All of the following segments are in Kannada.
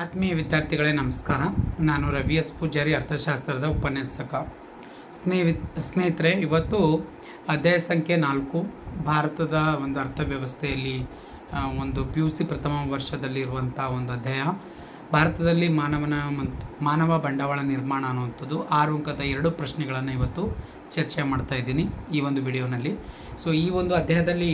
ಆತ್ಮೀಯ ವಿದ್ಯಾರ್ಥಿಗಳೇ, ನಮಸ್ಕಾರ. ನಾನು ರವಿ ಎಸ್. ಪೂಜಾರಿ, ಅರ್ಥಶಾಸ್ತ್ರದ ಉಪನ್ಯಾಸಕ. ಸ್ನೇಹಿ, ಸ್ನೇಹಿತರೆ, ಇವತ್ತು ಅಧ್ಯಾಯ ಸಂಖ್ಯೆ ನಾಲ್ಕು, ಭಾರತದ ಒಂದು ಅರ್ಥವ್ಯವಸ್ಥೆಯಲ್ಲಿ ಒಂದು ಪಿ ಯು ಸಿ ಪ್ರಥಮ ವರ್ಷದಲ್ಲಿರುವಂಥ ಒಂದು ಅಧ್ಯಾಯ. ಭಾರತದಲ್ಲಿ ಮಾನವನ ಮಾನವ ಬಂಡವಾಳ ನಿರ್ಮಾಣ ಅನ್ನುವಂಥದ್ದು ಆರು ಅಂಕದ ಎರಡು ಪ್ರಶ್ನೆಗಳನ್ನು ಇವತ್ತು ಚರ್ಚೆ ಮಾಡ್ತಾ ಇದ್ದೀನಿ ಈ ಒಂದು ವಿಡಿಯೋನಲ್ಲಿ. ಸೊ ಈ ಒಂದು ಅಧ್ಯಾಯದಲ್ಲಿ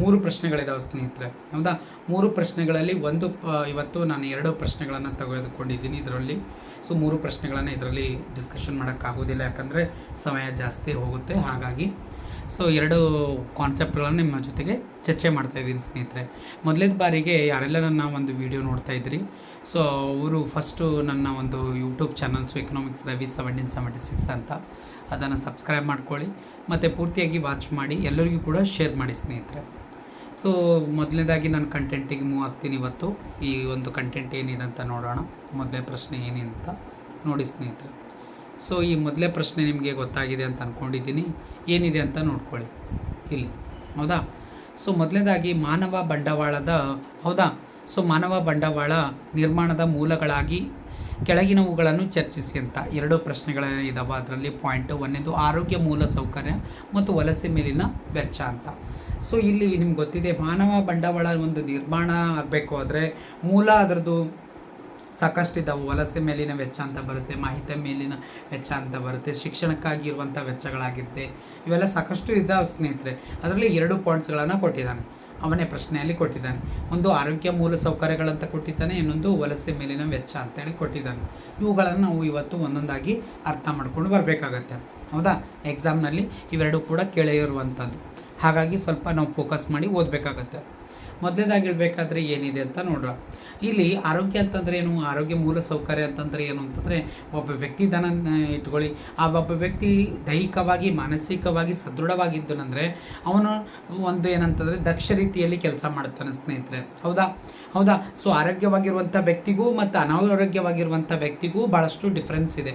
ಮೂರು ಪ್ರಶ್ನೆಗಳಿದಾವೆ ಸ್ನೇಹಿತರೆ. ಹೌದಾ? ಮೂರು ಪ್ರಶ್ನೆಗಳಲ್ಲಿ ಒಂದು ಇವತ್ತು ನಾನು ಎರಡು ಪ್ರಶ್ನೆಗಳನ್ನು ತೆಗೆದುಕೊಂಡಿದ್ದೀನಿ ಇದರಲ್ಲಿ. ಸೊ ಮೂರು ಪ್ರಶ್ನೆಗಳನ್ನು ಇದರಲ್ಲಿ ಡಿಸ್ಕಷನ್ ಮಾಡೋಕ್ಕಾಗೋದಿಲ್ಲ ಯಾಕಂದರೆ ಸಮಯ ಜಾಸ್ತಿ ಹೋಗುತ್ತೆ. ಹಾಗಾಗಿ ಸೊ ಎರಡು ಕಾನ್ಸೆಪ್ಟ್ಗಳನ್ನು ನಿಮ್ಮ ಜೊತೆಗೆ ಚರ್ಚೆ ಮಾಡ್ತಾ ಇದ್ದೀನಿ ಸ್ನೇಹಿತರೆ. ಮೊದಲನೇ ಬಾರಿಗೆ ಯಾರೆಲ್ಲ ನನ್ನ ಒಂದು ವಿಡಿಯೋ ನೋಡ್ತಾ ಇದ್ರಿ? ಸೊ ಅವರು ಫಸ್ಟು ನನ್ನ ಒಂದು YouTube channels economics Ravi seventeen seventy six ಅಂತ. ಅದನ್ನು ಸಬ್ಸ್ಕ್ರೈಬ್ ಮಾಡ್ಕೊಳ್ಳಿ. ಮತ್ತು ಪೂರ್ತಿಯಾಗಿ ವಾಚ್ ಮಾಡಿ ಎಲ್ಲರಿಗೂ ಕೂಡ ಶೇರ್ ಮಾಡಿ ಸ್ನೇಹಿತರೆ. ಸೊ ಮೊದಲನೇದಾಗಿ ನಾನು ಕಂಟೆಂಟಿಗೆ ಮೂವ್ ಆಗ್ತೀನಿ ಇವತ್ತು. ಈ ಒಂದು ಕಂಟೆಂಟ್ ಏನಿದೆ ಅಂತ ನೋಡೋಣ. ಮೊದಲನೇ ಪ್ರಶ್ನೆ ಏನಿದೆ ಅಂತ ನೋಡಿ ಸ್ನೇಹಿತರೆ. ಸೊ ಈ ಮೊದಲೇ ಪ್ರಶ್ನೆ ನಿಮಗೆ ಗೊತ್ತಾಗಿದೆ ಅಂತ ಅಂದ್ಕೊಂಡಿದ್ದೀನಿ ಏನಿದೆ ಅಂತ ನೋಡ್ಕೊಳ್ಳಿ. ಇಲ್ಲಿ. ಹೌದಾ? ಸೊ ಮೊದಲನೇದಾಗಿ ಮಾನವ ಬಂಡವಾಳದ ಹೌದಾ? ಸೊ ಮಾನವ ಬಂಡವಾಳ ನಿರ್ಮಾಣದ ಮೂಲಗಳಾಗಿ ಕೆಳಗಿನವುಗಳನ್ನು ಚರ್ಚಿಸಿ ಅಂತ. ಎರಡು ಪ್ರಶ್ನೆಗಳ ಇದಾವೆ. ಅದರಲ್ಲಿ ಪಾಯಿಂಟ್ ಒಂದೇದು ಆರೋಗ್ಯ ಮೂಲ ಸೌಕರ್ಯ ಮತ್ತು ವಲಸೆ ಮೇಲಿನ ವೆಚ್ಚ ಅಂತ. ಸೊ ಇಲ್ಲಿ ನಿಮ್ಗೆ ಗೊತ್ತಿದೆ, ಮಾನವ ಬಂಡವಾಳ ಒಂದು ನಿರ್ಮಾಣ ಆಗಬೇಕು ಆದರೆ ಮೂಲ ಅದರದ್ದು ಸಾಕಷ್ಟು ಇದ್ದಾವೆ ವಲಸೆ ಮೇಲಿನ ವೆಚ್ಚ ಅಂತ ಬರುತ್ತೆ, ಮಾಹಿತಿ ಮೇಲಿನ ವೆಚ್ಚ ಅಂತ ಬರುತ್ತೆ, ಶಿಕ್ಷಣಕ್ಕಾಗಿ ಇರುವಂಥ ವೆಚ್ಚಗಳಾಗಿರುತ್ತೆ. ಇವೆಲ್ಲ ಸಾಕಷ್ಟು ಇದ್ದಾವೆ ಸ್ನೇಹಿತರೆ. ಅದರಲ್ಲಿ ಎರಡು ಪಾಯಿಂಟ್ಸ್ಗಳನ್ನು ಕೊಟ್ಟಿದ್ದಾನೆ. ಅವನೇ ಪ್ರಶ್ನೆಯಲ್ಲಿ ಕೊಟ್ಟಿದ್ದಾನೆ. ಒಂದು ಆರೋಗ್ಯ ಮೂಲ ಸೌಕರ್ಯಗಳಂತ ಕೊಟ್ಟಿದ್ದಾನೆ, ಇನ್ನೊಂದು ವಲಸೆ ಮೇಲಿನ ವೆಚ್ಚ ಅಂತೇಳಿ ಕೊಟ್ಟಿದ್ದಾನೆ. ಇವುಗಳನ್ನು ನಾವು ಇವತ್ತು ಒಂದೊಂದಾಗಿ ಅರ್ಥ ಮಾಡ್ಕೊಂಡು ಬರಬೇಕಾಗತ್ತೆ. ಹೌದಾ? ಎಕ್ಸಾಮ್ನಲ್ಲಿ ಇವೆರಡೂ ಕೂಡ ಕೇಳಿರುವಂಥದ್ದು ಹಾಗಾಗಿ ಸ್ವಲ್ಪ ನಾವು ಫೋಕಸ್ ಮಾಡಿ ಓದಬೇಕಾಗತ್ತೆ. ಮೊದಲನೇದಾಗಿ ಹೇಳಬೇಕಾದ್ರೆ ಏನಿದೆ ಅಂತ ನೋಡೋಣ ಇಲ್ಲಿ ಆರೋಗ್ಯ ಅಂತಂದ್ರೆ ಏನು? ಆರೋಗ್ಯ ಮೂಲ ಸೌಕರ್ಯ ಅಂತಂದರೆ ಏನು ಅಂತಂದರೆ ಒಬ್ಬ ವ್ಯಕ್ತಿ ದನ ಇಟ್ಕೊಳ್ಳಿ. ಆ ಒಬ್ಬ ವ್ಯಕ್ತಿ ದೈಹಿಕವಾಗಿ, ಮಾನಸಿಕವಾಗಿ ಸದೃಢವಾಗಿದ್ದನಂದರೆ ಅವನು ಒಂದು ಏನಂತಂದರೆ ದಕ್ಷ ರೀತಿಯಲ್ಲಿ ಕೆಲಸ ಮಾಡ್ತಾನೆ ಸ್ನೇಹಿತರೆ. ಹೌದಾ? ಹೌದಾ? ಸೊ ಆರೋಗ್ಯವಾಗಿರುವಂಥ ವ್ಯಕ್ತಿಗೂ ಮತ್ತು ಅನಾರೋಗ್ಯವಾಗಿರುವಂಥ ವ್ಯಕ್ತಿಗೂ ಭಾಳಷ್ಟು ಡಿಫ್ರೆನ್ಸ್ ಇದೆ.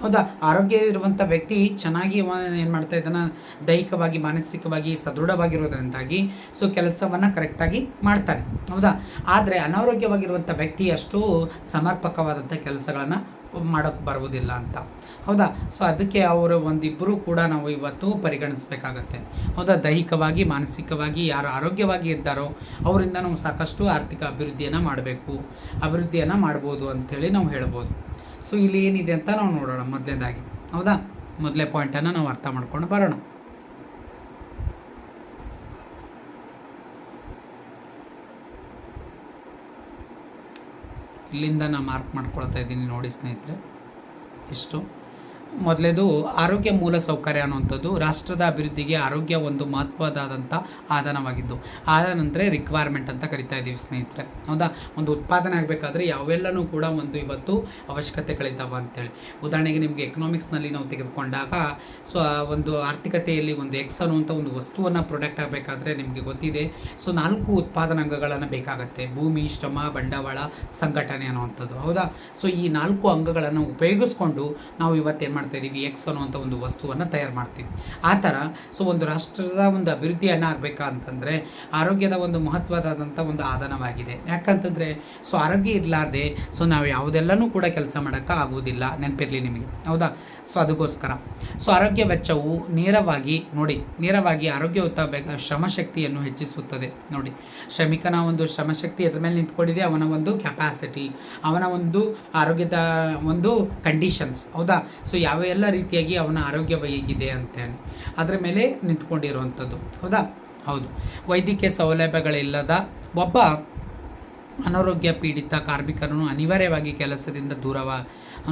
ಹೌದಾ? ಆರೋಗ್ಯ ಇರುವಂಥ ವ್ಯಕ್ತಿ ಚೆನ್ನಾಗಿ ಏನು ಮಾಡ್ತಾ ಇದ್ದಾನೆ? ದೈಹಿಕವಾಗಿ, ಮಾನಸಿಕವಾಗಿ ಸದೃಢವಾಗಿರೋದ್ರಿಂದಾಗಿ ಸೊ ಕೆಲಸವನ್ನು ಕರೆಕ್ಟಾಗಿ ಮಾಡ್ತಾನೆ. ಹೌದಾ? ಆದರೆ ಅನಾರೋಗ್ಯವಾಗಿರುವಂಥ ವ್ಯಕ್ತಿ ಅಷ್ಟು ಸಮರ್ಪಕವಾದಂಥ ಕೆಲಸಗಳನ್ನು ಮಾಡೋಕ್ಕೆ ಬರುವುದಿಲ್ಲ ಅಂತ. ಹೌದಾ? ಸೊ ಅದಕ್ಕೆ ಅವರ ಒಂದಿಬ್ಬರು ಕೂಡ ನಾವು ಇವತ್ತು ಪರಿಗಣಿಸಬೇಕಾಗತ್ತೆ. ಹೌದಾ? ದೈಹಿಕವಾಗಿ, ಮಾನಸಿಕವಾಗಿ, ಯಾರು ಆರೋಗ್ಯವಾಗಿ ಇದ್ದಾರೋ ಅವರಿಂದ ನಾವು ಸಾಕಷ್ಟು ಆರ್ಥಿಕ ಅಭಿವೃದ್ಧಿಯನ್ನು ಮಾಡಬೇಕು. ಅಭಿವೃದ್ಧಿಯನ್ನು ಮಾಡ್ಬೋದು ಅಂಥೇಳಿ ನಾವು ಹೇಳ್ಬೋದು. ಸೊ ಇಲ್ಲಿ ಏನಿದೆ ಅಂತ ನಾವು ನೋಡೋಣ ಮೊದಲನೇದಾಗಿ. ಹೌದಾ? ಮೊದಲೇ ಪಾಯಿಂಟನ್ನು ನಾವು ಅರ್ಥ ಮಾಡ್ಕೊಂಡು ಬರೋಣ. ಇಲ್ಲಿಂದ ನಾನು ಮಾರ್ಕ್ ಮಾಡ್ಕೊಳ್ತಾ ಇದ್ದೀನಿ ನೋಡಿ ಸ್ನೇಹಿತರೆ. ಇಷ್ಟು. ಮೊದಲೇದು ಆರೋಗ್ಯ ಮೂಲ ಸೌಕರ್ಯ ಅನ್ನುವಂಥದ್ದು ರಾಷ್ಟ್ರದ ಅಭಿವೃದ್ಧಿಗೆ ಆರೋಗ್ಯ ಒಂದು ಮಹತ್ವದಾದಂಥ ಆಧಾನವಾಗಿದ್ದು ಆದ ನಂತರ ರಿಕ್ವೈರ್ಮೆಂಟ್ ಅಂತ ಕರಿತಾ ಇದ್ದೀವಿ ಸ್ನೇಹಿತರೆ. ಹೌದಾ? ಒಂದು ಉತ್ಪಾದನೆ ಆಗಬೇಕಾದ್ರೆ ಯಾವೆಲ್ಲನೂ ಕೂಡ ಒಂದು ಇವತ್ತು ಅವಶ್ಯಕತೆಗಳಿದ್ದಾವೆ ಅಂತೇಳಿ. ಉದಾಹರಣೆಗೆ ನಿಮಗೆ ಎಕನಾಮಿಕ್ಸ್ನಲ್ಲಿ ನಾವು ತೆಗೆದುಕೊಂಡಾಗ ಸೊ, ಒಂದು ಆರ್ಥಿಕತೆಯಲ್ಲಿ ಒಂದು ಎಕ್ಸ್ ಅನ್ನುವಂಥ ಒಂದು ವಸ್ತುವನ್ನು ಪ್ರೊಡಕ್ಟ್ ಆಗಬೇಕಾದ್ರೆ ನಿಮಗೆ ಗೊತ್ತಿದೆ. ಸೊ, ನಾಲ್ಕು ಉತ್ಪಾದನಾಂಗಗಳನ್ನು ಬೇಕಾಗತ್ತೆ. ಭೂಮಿ, ಶ್ರಮ, ಬಂಡವಾಳ, ಸಂಘಟನೆ ಅನ್ನುವಂಥದ್ದು. ಹೌದಾ? ಸೊ, ಈ ನಾಲ್ಕು ಅಂಗಗಳನ್ನು ಉಪಯೋಗಿಸ್ಕೊಂಡು ನಾವು ಇವತ್ತೇನು ಮಾಡ್ತಾ ಇದ್ದೀವಿ ಎಕ್ಸ್ ಅನ್ನುವಂಥ ಒಂದು ವಸ್ತುವನ್ನು ತಯಾರು ಮಾಡ್ತೀವಿ. ಆ ಥರ ಸೊ ಒಂದು ರಾಷ್ಟ್ರದ ಒಂದು ಅಭಿವೃದ್ಧಿಯನ್ನು ಆಗಬೇಕಂತಂದರೆ ಆರೋಗ್ಯದ ಒಂದು ಮಹತ್ವದಾದಂಥ ಒಂದು ಆಧಾನವಾಗಿದೆ ಯಾಕಂತಂದರೆ ಸೊ ಆರೋಗ್ಯ ಇರಲಾರ್ದೆ ಸೊ ನಾವು ಯಾವುದೆಲ್ಲನೂ ಕೂಡ ಕೆಲಸ ಮಾಡೋಕ್ಕೆ ಆಗುವುದಿಲ್ಲ. ನೆನಪಿರಲಿ ನಿಮಗೆ. ಹೌದಾ? ಸೊ ಅದಕ್ಕೋಸ್ಕರ ಸೊ ಆರೋಗ್ಯ ವೆಚ್ಚವು ನೇರವಾಗಿ, ನೋಡಿ, ನೇರವಾಗಿ ಆರೋಗ್ಯಯುತ ಶ್ರಮಶಕ್ತಿಯನ್ನು ಹೆಚ್ಚಿಸುತ್ತದೆ. ನೋಡಿ, ಶ್ರಮಿಕನ ಒಂದು ಶ್ರಮಶಕ್ತಿ ಅದ್ರ ಮೇಲೆ ನಿಂತ್ಕೊಂಡಿದೆ, ಅವನ ಒಂದು ಕೆಪಾಸಿಟಿ ಅವನ ಒಂದು ಆರೋಗ್ಯದ ಒಂದು ಕಂಡೀಷನ್ಸ್ ಹೌದಾ? ಸೊ ಯಾವ ಎಲ್ಲ ರೀತಿಯಾಗಿ ಅವನ ಆರೋಗ್ಯ ಹೇಗಿದೆ ಅಂತೇಳಿ ಅದರ ಮೇಲೆ ನಿಂತ್ಕೊಂಡಿರುವಂಥದ್ದು. ಹೌದಾ? ಹೌದು. ವೈದ್ಯಕೀಯ ಸೌಲಭ್ಯಗಳಿಲ್ಲದ ಒಬ್ಬ ಅನಾರೋಗ್ಯ ಪೀಡಿತ ಕಾರ್ಮಿಕರನ್ನು ಅನಿವಾರ್ಯವಾಗಿ ಕೆಲಸದಿಂದ ದೂರವ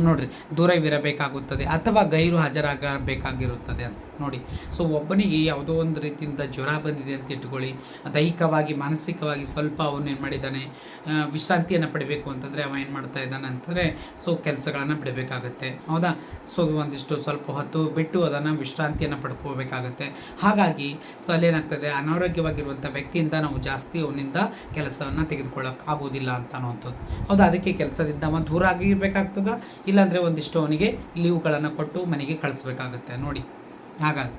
ನೋಡ್ರಿ, ದೂರವಿರಬೇಕಾಗುತ್ತದೆ ಅಥವಾ ಗೈರು ಹಾಜರಾಗಬೇಕಾಗಿರುತ್ತದೆ ಅಂತ. ನೋಡಿ ಸೊ ಒಬ್ಬನಿಗೆ ಯಾವುದೋ ಒಂದು ರೀತಿಯಿಂದ ಜ್ವರ ಬಂದಿದೆ ಅಂತ ಇಟ್ಕೊಳ್ಳಿ, ದೈಹಿಕವಾಗಿ, ಮಾನಸಿಕವಾಗಿ ಸ್ವಲ್ಪ ಅವನು ಏನು ಮಾಡಿದ್ದಾನೆ ವಿಶ್ರಾಂತಿಯನ್ನು ಪಡಿಬೇಕು ಅಂತಂದರೆ ಅವ ಏನು ಮಾಡ್ತಾ ಇದ್ದಾನೆ ಅಂತಂದರೆ ಸೊ ಕೆಲಸಗಳನ್ನು ಬಿಡಬೇಕಾಗತ್ತೆ. ಹೌದಾ? ಸೊ ಒಂದಿಷ್ಟು ಸ್ವಲ್ಪ ಹೊತ್ತು ಬಿಟ್ಟು ಅದನ್ನು ವಿಶ್ರಾಂತಿಯನ್ನು ಪಡ್ಕೋಬೇಕಾಗತ್ತೆ. ಹಾಗಾಗಿ ಸೊ ಅಲ್ಲೇನಾಗ್ತದೆ ಅನಾರೋಗ್ಯವಾಗಿರುವಂಥ ವ್ಯಕ್ತಿಯಿಂದ ನಾವು ಜಾಸ್ತಿ ಅವನಿಂದ ಕೆಲಸವನ್ನು ತೆಗೆದುಕೊಳ್ಳೋಕೆ ಆಗೋದಿಲ್ಲ ಅಂತ ಅನ್ನೋಂಥದ್ದು ಹೌದಾ? ಅದಕ್ಕೆ ಕೆಲಸದಿಂದ ಅವ ದೂರ ಆಗಿರ್ಬೇಕಾಗ್ತದ? ಇಲ್ಲಾಂದರೆ ಒಂದಿಷ್ಟು ಅವನಿಗೆ ಲೀವ್ಗಳನ್ನು ಕೊಟ್ಟು ಮನೆಗೆ ಕಳಿಸ್ಬೇಕಾಗತ್ತೆ. ನೋಡಿ ಹಾಗಾಗಿ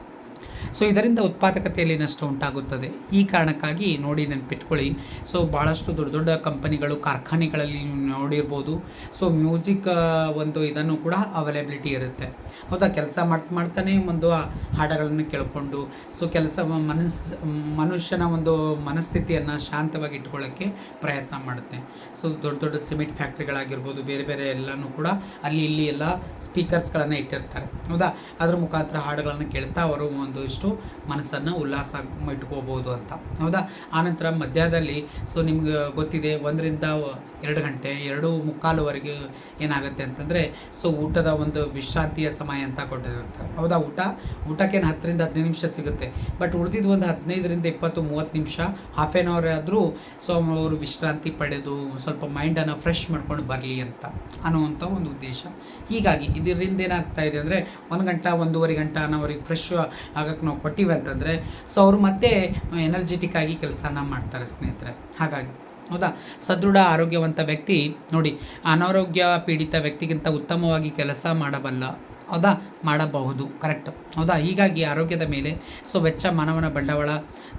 ಸೊ ಇದರಿಂದ ಉತ್ಪಾದಕತೆಯಲ್ಲಿ ನಷ್ಟ ಉಂಟಾಗುತ್ತದೆ. ಈ ಕಾರಣಕ್ಕಾಗಿ ನೋಡಿ ನೆನಪಿಟ್ಕೊಳ್ಳಿ. ಸೊ ಭಾಳಷ್ಟು ದೊಡ್ಡ ದೊಡ್ಡ ಕಂಪನಿಗಳು ಕಾರ್ಖಾನೆಗಳಲ್ಲಿ ನೀವು ನೋಡಿರ್ಬೋದು. ಸೊ ಮ್ಯೂಸಿಕ್ ಒಂದು ಇದನ್ನು ಕೂಡ ಅವೈಲೇಬಿಲಿಟಿ ಇರುತ್ತೆ. ಹೌದಾ? ಕೆಲಸ ಮಾಡ್ತಾ ಮಾಡ್ತಾನೆ ಒಂದು ಹಾಡಗಳನ್ನು ಕೇಳಿಕೊಂಡು ಸೊ ಕೆಲಸ ಮನಸ್, ಮನುಷ್ಯನ ಒಂದು ಮನಸ್ಥಿತಿಯನ್ನು ಶಾಂತವಾಗಿ ಇಟ್ಕೊಳ್ಳೋಕ್ಕೆ ಪ್ರಯತ್ನ ಮಾಡುತ್ತೆ. ಸೊ ದೊಡ್ಡ ದೊಡ್ಡ ಸಿಮೆಂಟ್ ಫ್ಯಾಕ್ಟ್ರಿಗಳಾಗಿರ್ಬೋದು, ಬೇರೆ ಬೇರೆ ಎಲ್ಲನೂ ಕೂಡ ಅಲ್ಲಿ ಇಲ್ಲಿ ಎಲ್ಲ ಸ್ಪೀಕರ್ಸ್ಗಳನ್ನು ಇಟ್ಟಿರ್ತಾರೆ. ಹೌದಾ? ಅದ್ರ ಮುಖಾಂತರ ಹಾಡುಗಳನ್ನು ಕೇಳ್ತಾ ಅವರು ಒಂದು ಇಷ್ಟು ಮನಸ್ಸನ್ನು ಉಲ್ಲಾಸ ಇಟ್ಕೋಬೋದು ಅಂತ. ಹೌದಾ? ಆನಂತರ ಮಧ್ಯದಲ್ಲಿ ಸೊ ನಿಮ್ಗೆ ಗೊತ್ತಿದೆ ಒಂದರಿಂದ ಎರಡು ಗಂಟೆ, ಎರಡು ಮುಕ್ಕಾಲುವರೆಗೆ ಏನಾಗುತ್ತೆ ಅಂತಂದರೆ, ಸೊ ಊಟದ ಒಂದು ವಿಶ್ರಾಂತಿಯ ಸಮಯ ಅಂತ ಕೊಟ್ಟಿರುತ್ತೆ ಹೌದಾ ಊಟ? ಊಟಕ್ಕೇನು ಹತ್ತರಿಂದ ಹದಿನೈದು ನಿಮಿಷ ಸಿಗುತ್ತೆ. ಬಟ್ ಉಳಿದಿದ್ದು ಒಂದು ಹದಿನೈದರಿಂದ ಇಪ್ಪತ್ತು, ಮೂವತ್ತು ನಿಮಿಷ ಹಾಫ್ ಆನ್ ಅವರ್ ಆದರೂ, ಸೊ ಅವರು ವಿಶ್ರಾಂತಿ ಪಡೆದು ಸ್ವಲ್ಪ ಮೈಂಡನ್ನು ಫ್ರೆಶ್ ಮಾಡ್ಕೊಂಡು ಬರಲಿ ಅಂತ ಅನ್ನುವಂಥ ಒಂದು ಉದ್ದೇಶ. ಹೀಗಾಗಿ ಇದರಿಂದ ಏನಾಗ್ತಾ ಇದೆ ಅಂದರೆ, ಒಂದು ಗಂಟೆ, ಒಂದೂವರೆ ಗಂಟೆ ಅನ್ನೋರಿಗೆ ಫ್ರೆಶ್ ಆಗಕ್ಕೆ ನಾವು ಕೊಟ್ಟಿವೆ ಅಂತಂದರೆ, ಸೊ ಅವರು ಮತ್ತೆ ಎನರ್ಜೆಟಿಕ್ ಆಗಿ ಕೆಲಸನ ಮಾಡ್ತಾರೆ ಸ್ನೇಹಿತರೆ. ಹಾಗಾಗಿ ಹೌದಾ? ಸದೃಢ, ಆರೋಗ್ಯವಂತ ವ್ಯಕ್ತಿ. ನೋಡಿ, ಅನಾರೋಗ್ಯ ಪೀಡಿತ ವ್ಯಕ್ತಿಗಿಂತ ಉತ್ತಮವಾಗಿ ಕೆಲಸ ಮಾಡಬಲ್ಲ, ಹೌದಾ? ಮಾಡಬಹುದು, ಕರೆಕ್ಟ್. ಹೌದಾ? ಹೀಗಾಗಿ ಆರೋಗ್ಯದ ಮೇಲೆ ಸೊ ವೆಚ್ಚ ಮಾನವನ ಬಂಡವಾಳ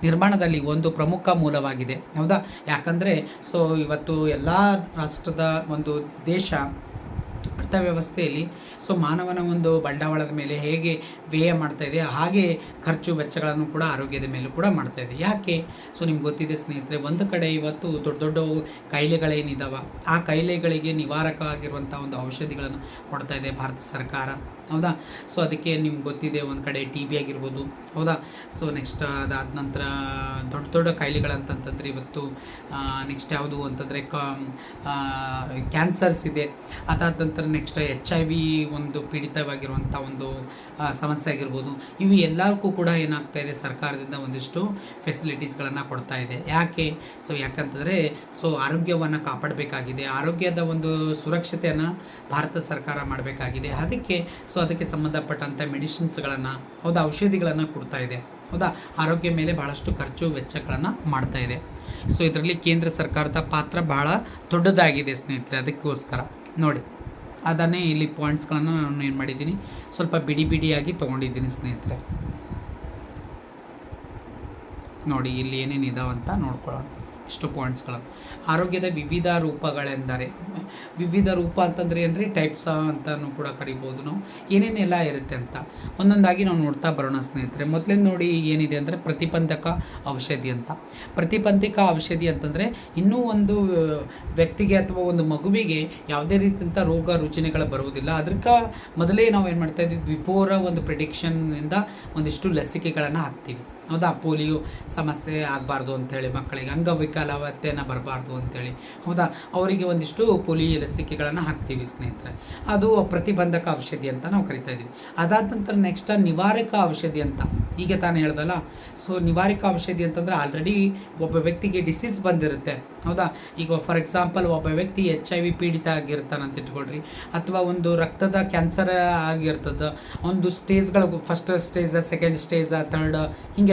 ನಿರ್ಮಾಣದಲ್ಲಿ ಒಂದು ಪ್ರಮುಖ ಮೂಲವಾಗಿದೆ. ಹೌದಾ? ಯಾಕಂದರೆ, ಸೊ ಇವತ್ತು ಎಲ್ಲ ರಾಷ್ಟ್ರದ ಒಂದು ದೇಶ ಅರ್ಥವ್ಯವಸ್ಥೆಯಲ್ಲಿ. ಸೊ, ಮಾನವನ ಒಂದು ಬಂಡವಾಳದ ಮೇಲೆ ಹೇಗೆ ವ್ಯಯ ಮಾಡ್ತಾ ಇದೆ, ಹಾಗೆ ಖರ್ಚು ವೆಚ್ಚಗಳನ್ನು ಕೂಡ ಆರೋಗ್ಯದ ಮೇಲೂ ಕೂಡ ಮಾಡ್ತಾ ಇದೆ. ಯಾಕೆ? ಸೊ, ನಿಮ್ಗೆ ಗೊತ್ತಿದೆ ಸ್ನೇಹಿತರೆ, ಒಂದು ಕಡೆ ಇವತ್ತು ದೊಡ್ಡ ದೊಡ್ಡ ಕಾಯಿಲೆಗಳೇನಿದಾವ ಆ ಕಾಯಿಲೆಗಳಿಗೆ ನಿವಾರಕ ಆಗಿರುವಂಥ ಒಂದು ಔಷಧಿಗಳನ್ನು ಕೊಡ್ತಾ ಇದೆ ಭಾರತ ಸರ್ಕಾರ. ಹೌದಾ? ಸೊ, ಅದಕ್ಕೆ ನಿಮ್ಗೆ ಗೊತ್ತಿದೆ, ಒಂದು ಕಡೆ ಟಿ ಬಿ ಆಗಿರ್ಬೋದು. ಹೌದಾ? ಸೊ, ನೆಕ್ಸ್ಟ್ ಅದಾದ ನಂತರ ದೊಡ್ಡ ದೊಡ್ಡ ಕಾಯಿಲೆಗಳಂತಂತಂದರೆ ಇವತ್ತು ನೆಕ್ಸ್ಟ್ ಯಾವುದು ಅಂತಂದರೆ ಕ್ಯಾನ್ಸರ್ಸ್ ಇದೆ. ಅದಾದ ನೆಕ್ಸ್ಟ್ ಎಚ್ ಐ ವಿ ಒಂದು ಪೀಡಿತವಾಗಿರುವಂಥ ಒಂದು ಸಮಸ್ಯೆ ಆಗಿರ್ಬೋದು. ಇವು ಎಲ್ಲಕ್ಕೂ ಕೂಡ ಏನಾಗ್ತಾ ಇದೆ, ಸರ್ಕಾರದಿಂದ ಒಂದಿಷ್ಟು ಫೆಸಿಲಿಟೀಸ್ಗಳನ್ನು ಕೊಡ್ತಾ ಇದೆ. ಯಾಕೆ? ಸೊ ಯಾಕಂತಂದರೆ ಸೊ ಆರೋಗ್ಯವನ್ನು ಕಾಪಾಡಬೇಕಾಗಿದೆ. ಆರೋಗ್ಯದ ಒಂದು ಸುರಕ್ಷತೆಯನ್ನು ಭಾರತ ಸರ್ಕಾರ ಮಾಡಬೇಕಾಗಿದೆ. ಅದಕ್ಕೆ ಸೊ ಅದಕ್ಕೆ ಸಂಬಂಧಪಟ್ಟಂಥ ಮೆಡಿಸಿನ್ಸ್ಗಳನ್ನು ಹೌದಾ, ಔಷಧಿಗಳನ್ನು ಕೊಡ್ತಾ ಇದೆ. ಹೌದಾ, ಆರೋಗ್ಯ ಮೇಲೆ ಭಾಳಷ್ಟು ಖರ್ಚು, ವೆಚ್ಚಗಳನ್ನು ಮಾಡ್ತಾ ಇದೆ. ಸೊ ಇದರಲ್ಲಿ ಕೇಂದ್ರ ಸರ್ಕಾರದ ಪಾತ್ರ ಭಾಳ ದೊಡ್ಡದಾಗಿದೆ ಸ್ನೇಹಿತರೆ, ಅದಕ್ಕೋಸ್ಕರ. ನೋಡಿ. ಅದನ್ನೇ ಇಲ್ಲಿ ಪಾಯಿಂಟ್ಸ್ಗಳನ್ನು ನಾನು ಏನು ಮಾಡಿದ್ದೀನಿ? ಸ್ವಲ್ಪ ಬಿಡಿ ಬಿಡಿಯಾಗಿ ತೊಗೊಂಡಿದ್ದೀನಿ ಸ್ನೇಹಿತರೆ. ನೋಡಿ, ಇಲ್ಲಿ ಏನೇನು ಇದಾವಂತ ನೋಡ್ಕೊಳ್ಳೋಣ. ಇಷ್ಟು ಪಾಯಿಂಟ್ಸ್ಗಳು ಆರೋಗ್ಯದ ವಿವಿಧ ರೂಪಗಳೆಂದರೆ, ವಿವಿಧ ರೂಪ ಅಂತಂದರೆ ಅಂದರೆ ಟೈಪ್ಸ್ ಅಂತಲೂ ಕೂಡ ಕರಿಬೋದು ನಾವು. ಏನೇನೆಲ್ಲ ಇರುತ್ತೆ ಅಂತ. ಒಂದೊಂದಾಗಿ ನಾವು ನೋಡ್ತಾ ಬರೋಣ ಸ್ನೇಹಿತರೆ. ಮೊದಲೇ ನೋಡಿ ಏನಿದೆ ಅಂದರೆ ಪ್ರತಿಬಂಧಕ ಔಷಧಿ ಅಂತ. ಪ್ರತಿಬಂಧಕ ಔಷಧಿ ಅಂತಂದರೆ ಇನ್ನೂ ಒಂದು ವ್ಯಕ್ತಿಗೆ ಅಥವಾ ಒಂದು ಮಗುವಿಗೆ ಯಾವುದೇ ರೀತಿಯಂಥ ರೋಗ ರುಚಿನೆಗಳು ಬರುವುದಿಲ್ಲ. ಅದಕ್ಕೆ ಮೊದಲೇ ನಾವು ಏನು ಮಾಡ್ತಾ ಇದ್ವಿ? ಬಿಫೋರ ಒಂದು ಪ್ರಿಡಿಕ್ಷನ್ನಿಂದ ಒಂದಿಷ್ಟು ಲಸಿಕೆಗಳನ್ನು ಹಾಕ್ತೀವಿ. ಹೌದಾ? ಪೋಲಿಯೋ ಸಮಸ್ಯೆ ಆಗಬಾರ್ದು ಅಂಥೇಳಿ ಮಕ್ಕಳಿಗೆ ಅಂಗವಿಕಲವತೆಯನ್ನು ಬರಬಾರ್ದು ಅಂಥೇಳಿ ಹೌದಾ? ಅವರಿಗೆ ಒಂದಿಷ್ಟು ಪೋಲಿಯೋ ಲಸಿಕೆಗಳನ್ನು ಹಾಕ್ತೀವಿ ಸ್ನೇಹಿತರೆ. ಅದು ಪ್ರತಿಬಂಧಕ ಔಷಧಿ ಅಂತ ನಾವು ಕರಿತಾ ಇದ್ದೀವಿ. ಅದಾದ ನಂತರ ನೆಕ್ಸ್ಟ್ ನಿವಾರಕ ಔಷಧಿ ಅಂತ. ಈಗ ತಾನು ಹೇಳ್ದಲ್ಲ? ಸೊ ನಿವಾರಕ ಔಷಧಿ ಅಂತಂದರೆ ಆಲ್ರೆಡಿ ಒಬ್ಬ ವ್ಯಕ್ತಿಗೆ ಡಿಸೀಸ್ ಬಂದಿರುತ್ತೆ. ಹೌದಾ? ಈಗ ಫಾರ್ ಎಕ್ಸಾಂಪಲ್ ಒಬ್ಬ ವ್ಯಕ್ತಿ ಎಚ್ ಐ ವಿ ಪೀಡಿತ ಆಗಿರ್ತಾನಂತ ಇಟ್ಕೊಳ್ರಿ. ಅಥವಾ ಒಂದು ರಕ್ತದ ಕ್ಯಾನ್ಸರ್ ಆಗಿರ್ತದೆ. ಒಂದು ಸ್ಟೇಜ್ಗಳು first stage second stage third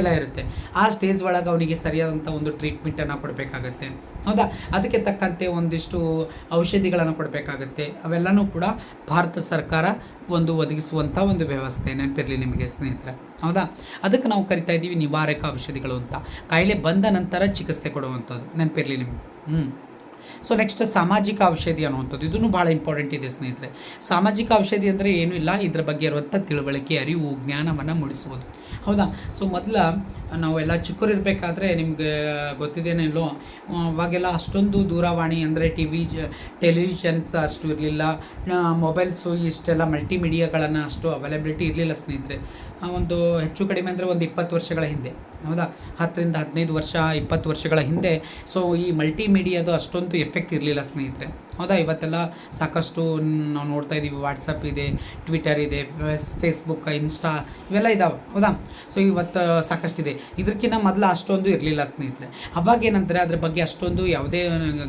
ಹೀಗೆಲ್ಲ ಇರುತ್ತೆ. ಆ ಸ್ಟೇಜ್ ಒಳಗೆ ಅವನಿಗೆ ಸರಿಯಾದಂಥ ಒಂದು ಟ್ರೀಟ್ಮೆಂಟನ್ನು ಕೊಡಬೇಕಾಗತ್ತೆ. ಹೌದಾ? ಅದಕ್ಕೆ ತಕ್ಕಂತೆ ಒಂದಿಷ್ಟು ಔಷಧಿಗಳನ್ನು ಕೊಡಬೇಕಾಗತ್ತೆ. ಅವೆಲ್ಲನೂ ಕೂಡ ಭಾರತ ಸರ್ಕಾರ ಒಂದು ಒದಗಿಸುವಂಥ ಒಂದು ವ್ಯವಸ್ಥೆ ನೆನಪಿರಲಿ ನಿಮಗೆ ಸ್ನೇಹಿತರೆ. ಹೌದಾ? ಅದಕ್ಕೆ ನಾವು ಕರಿತಾ ಇದ್ದೀವಿ ನಿವಾರಕ ಔಷಧಿಗಳು ಅಂತ. ಕಾಯಿಲೆ ಬಂದ ನಂತರ ಚಿಕಿತ್ಸೆ ಕೊಡುವಂಥದ್ದು. ನೆನಪಿರಲಿ ನಿಮಗೆ. ಹ್ಞೂ ಸೊ ನೆಕ್ಸ್ಟ್ ಸಾಮಾಜಿಕ ಔಷಧಿ ಅನ್ನುವಂಥದ್ದು. ಇದನ್ನು ಭಾಳ ಇಂಪಾರ್ಟೆಂಟ್ ಇದೆ ಸ್ನೇಹಿತರೆ. ಸಾಮಾಜಿಕ ಔಷಧಿ ಅಂದರೆ ಏನೂ ಇಲ್ಲ. ಇದ್ರ ಬಗ್ಗೆ ಇರುವಂಥ ತಿಳುವಳಿಕೆ, ಅರಿವು, ಜ್ಞಾನವನ್ನು ಮೂಡಿಸುವುದು. ಹೌದಾ? ಸೊ ಮೊದಲ ನಾವೆಲ್ಲ ನಿಮಗೆ ನಿಮ್ಗೆ ಇಲ್ಲೋ ಅವಾಗೆಲ್ಲ ಅಷ್ಟೊಂದು ದೂರವಾಣಿ ಅಂದರೆ ಟಿ ವಿ ಟೆಲಿವಿಷನ್ಸ್ ಅಷ್ಟು ಇರಲಿಲ್ಲ. ಮೊಬೈಲ್ಸು ಇಷ್ಟೆಲ್ಲ ಮಲ್ಟಿಮೀಡಿಯಾಗಳನ್ನು ಅಷ್ಟು ಅವೈಲಬಿಲಿಟಿ ಇರಲಿಲ್ಲ ಸ್ನೇಹಿತರೆ. ಒಂದು ಹೆಚ್ಚು ಕಡಿಮೆ ಅಂದರೆ ಒಂದು ಇಪ್ಪತ್ತು ವರ್ಷಗಳ ಹಿಂದೆ. ಹೌದಾ? ಹತ್ತರಿಂದ ಹದಿನೈದು ವರ್ಷ, ಇಪ್ಪತ್ತು ವರ್ಷಗಳ ಹಿಂದೆ. ಸೊ ಈ ಮಲ್ಟಿಮೀಡಿಯಾದು ಅಷ್ಟೊಂದು ಎಫೆಕ್ಟ್ ಇರಲಿಲ್ಲ ಸ್ನೇಹಿತರೆ. ಹೌದಾ? ಇವತ್ತೆಲ್ಲ ಸಾಕಷ್ಟು ನಾವು ನೋಡ್ತಾ ಇದ್ದೀವಿ ವಾಟ್ಸಪ್ ಇದೆ ಟ್ವಿಟರ್ ಇದೆ ಫೇಸ್ ಫೇಸ್ಬುಕ್ ಇನ್ಸ್ಟಾ ಇವೆಲ್ಲ ಇದಾವೆ. ಹೌದಾ? ಸೊ ಇವತ್ತು ಸಾಕಷ್ಟಿದೆ. ಇದಕ್ಕಿಂತ ಮೊದಲು ಅಷ್ಟೊಂದು ಇರಲಿಲ್ಲ ಸ್ನೇಹಿತರೆ. ಅವಾಗ ಏನಂತಾರೆ, ಅದ್ರ ಬಗ್ಗೆ ಅಷ್ಟೊಂದು ಯಾವುದೇ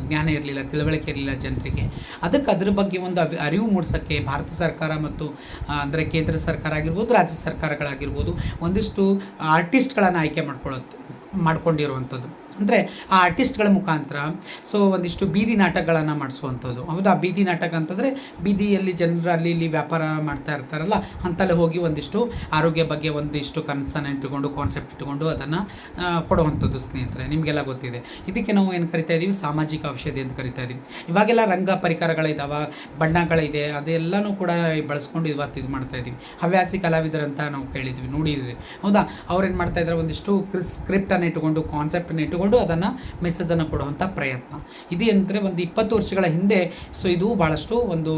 ಜ್ಞಾನ ಇರಲಿಲ್ಲ, ತಿಳುವಳಿಕೆ ಇರಲಿಲ್ಲ ಜನರಿಗೆ. ಅದಕ್ಕೆ ಅದ್ರ ಬಗ್ಗೆ ಒಂದು ಅರಿವು ಮೂಡಿಸೋಕ್ಕೆ ಭಾರತ ಸರ್ಕಾರ ಮತ್ತು ಅಂದರೆ ಕೇಂದ್ರ ಸರ್ಕಾರ ಆಗಿರ್ಬೋದು, ರಾಜ್ಯ ಸರ್ಕಾರಗಳಾಗಿರ್ಬೋದು, ಒಂದಿಷ್ಟು ಆರ್ಟಿಸ್ಟ್ಗಳನ್ನು ಆಯ್ಕೆ ಮಾಡ್ಕೊಳ್ಳೋದು ಮಾಡ್ಕೊಂಡಿರುವಂಥದ್ದು. ಅಂದರೆ ಆ ಆರ್ಟಿಸ್ಟ್ಗಳ ಮುಖಾಂತರ. ಸೊ ಒಂದಿಷ್ಟು ಬೀದಿ ನಾಟಕಗಳನ್ನು ಮಾಡಿಸುವಂಥದ್ದು. ಹೌದಾ? ಬೀದಿ ನಾಟಕ ಅಂತಂದರೆ ಬೀದಿಯಲ್ಲಿ ಜನರು ಅಲ್ಲಿ ಇಲ್ಲಿ ವ್ಯಾಪಾರ ಮಾಡ್ತಾ ಇರ್ತಾರಲ್ಲ ಅಂತಲ್ಲಿ ಹೋಗಿ ಒಂದಿಷ್ಟು ಆರೋಗ್ಯ ಬಗ್ಗೆ ಒಂದಿಷ್ಟು ಕನ್ಸನ್ನು ಇಟ್ಟುಕೊಂಡು ಕಾನ್ಸೆಪ್ಟ್ ಇಟ್ಟುಕೊಂಡು ಅದನ್ನು ಕೊಡುವಂಥದ್ದು ಸ್ನೇಹಿತರೆ. ನಿಮಗೆಲ್ಲ ಗೊತ್ತಿದೆ. ಇದಕ್ಕೆ ನಾವು ಏನು ಕರಿತಾ ಇದ್ದೀವಿ ಸಾಮಾಜಿಕ ಔಷಧಿ ಅಂತ ಕರಿತಾ ಇದ್ದೀವಿ ಇವಾಗೆಲ್ಲ ರಂಗ ಪರಿಕರಗಳಿದ್ದಾವೆ ಬಣ್ಣಗಳಿದೆ, ಅದೆಲ್ಲನೂ ಕೂಡ ಬಳಸ್ಕೊಂಡು ಇವತ್ತು ಇದು ಮಾಡ್ತಾ ಇದ್ದೀವಿ ಹವ್ಯಾಸಿ ಕಲಾವಿದರಂತ ನಾವು ಕೇಳಿದ್ವಿ, ನೋಡಿದ್ವಿ. ಹೌದಾ? ಅವ್ರೇನು ಮಾಡ್ತಾ ಇದ್ದಾರೆ ಒಂದಿಷ್ಟು ಸ್ಕ್ರಿಪ್ಟನ್ನು ಇಟ್ಟುಕೊಂಡು ಕಾನ್ಸೆಪ್ಟನ್ನು ಇಟ್ಟುಕೊಂಡು ಅದನ್ನು ಮೆಸೇಜನ್ನು ಕೊಡುವಂಥ ಪ್ರಯತ್ನ. ಇದು ಅಂದರೆ ಒಂದು ಇಪ್ಪತ್ತು ವರ್ಷಗಳ ಹಿಂದೆ ಸೊ ಇದು ಭಾಳಷ್ಟು ಒಂದು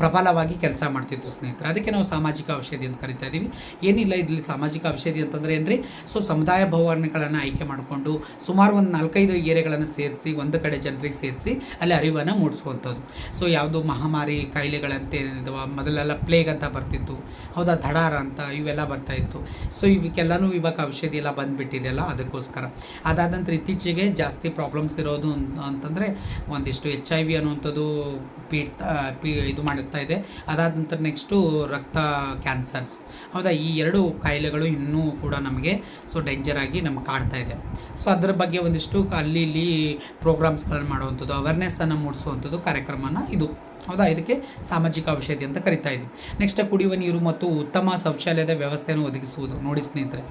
ಪ್ರಬಲವಾಗಿ ಕೆಲಸ ಮಾಡ್ತಿತ್ತು ಸ್ನೇಹಿತರೆ. ಅದಕ್ಕೆ ನಾವು ಸಾಮಾಜಿಕ ಔಷಧಿ ಅಂತ ಕರಿತಾ ಇದ್ದೀವಿ. ಏನಿಲ್ಲ, ಇದರಲ್ಲಿ ಸಾಮಾಜಿಕ ಔಷಧಿ ಅಂತಂದರೆ ಏನ್ರಿ? ಸೊ ಸಮುದಾಯ ಭವನಗಳನ್ನು ಆಯ್ಕೆ ಮಾಡಿಕೊಂಡು ಸುಮಾರು ಒಂದು ನಾಲ್ಕೈದು ಏರಿಯಾಗಳನ್ನು ಸೇರಿಸಿ, ಒಂದು ಕಡೆ ಜನರಿಗೆ ಸೇರಿಸಿ ಅಲ್ಲಿ ಅರಿವನ್ನು ಮೂಡಿಸುವಂಥದ್ದು. ಸೊ ಯಾವುದು ಮಹಾಮಾರಿ ಕಾಯಿಲೆಗಳಂತೆ ಅಥವಾ ಮೊದಲೆಲ್ಲ ಪ್ಲೇಗ್ ಅಂತ ಬರ್ತಿತ್ತು, ಹೌದಾ ದಡಾರ ಅಂತ ಇವೆಲ್ಲ ಬರ್ತಾಯಿತ್ತು ಸೊ ಇವಕ್ಕೆಲ್ಲನೂ ಇವಾಗ ಔಷಧಿ ಎಲ್ಲ ಬಂದುಬಿಟ್ಟಿದೆಯಲ್ಲ ಅದಕ್ಕೋಸ್ಕರ. ಅದಾದ ನಂತರ ಇತ್ತೀಚೆಗೆ ಜಾಸ್ತಿ ಪ್ರಾಬ್ಲಮ್ಸ್ ಇರೋದು ಅಂತ- ಅಂತಂದರೆ ಒಂದಿಷ್ಟು ಎಚ್ ಐ ವಿ ಅನ್ನುವಂಥದ್ದು ಪೀಡ್ತಾ, ಪೀ, ಇದು ಮಾಡುತ್ತಾ ಇದೆ. ಅದಾದ ನಂತರ ನೆಕ್ಸ್ಟು ರಕ್ತ ಕ್ಯಾನ್ಸರ್ಸ್ ಹೌದಾ? ಈ ಎರಡು ಕಾಯಿಲೆಗಳು ಇನ್ನೂ ಕೂಡ ನಮಗೆ ಸೊ ಡೇಂಜರ್ ಆಗಿ ನಮ್ಗೆ ಕಾಡ್ತಾ ಇದೆ. ಸೊ ಅದರ ಬಗ್ಗೆ ಒಂದಿಷ್ಟು ಅಲ್ಲಿ ಇಲ್ಲಿ ಪ್ರೋಗ್ರಾಮ್ಸ್ಗಳನ್ನು ಮಾಡುವಂಥದ್ದು ಅವೇರ್ನೆಸ್ಸನ್ನು ಮೂಡಿಸುವಂಥದ್ದು ಕಾರ್ಯಕ್ರಮನ ಇದು. ಹೌದಾ? ಇದಕ್ಕೆ ಸಾಮಾಜಿಕ ಔಷಧಿ ಅಂತ ಕರಿತಾ ಇದ್ದೀವಿ ನೆಕ್ಸ್ಟ್ ಕುಡಿಯುವ ನೀರು ಮತ್ತು ಉತ್ತಮ ಶೌಚಾಲಯದ ವ್ಯವಸ್ಥೆಯನ್ನು ಒದಗಿಸುವುದು. ನೋಡಿ ಸ್ನೇಹಿತರೆ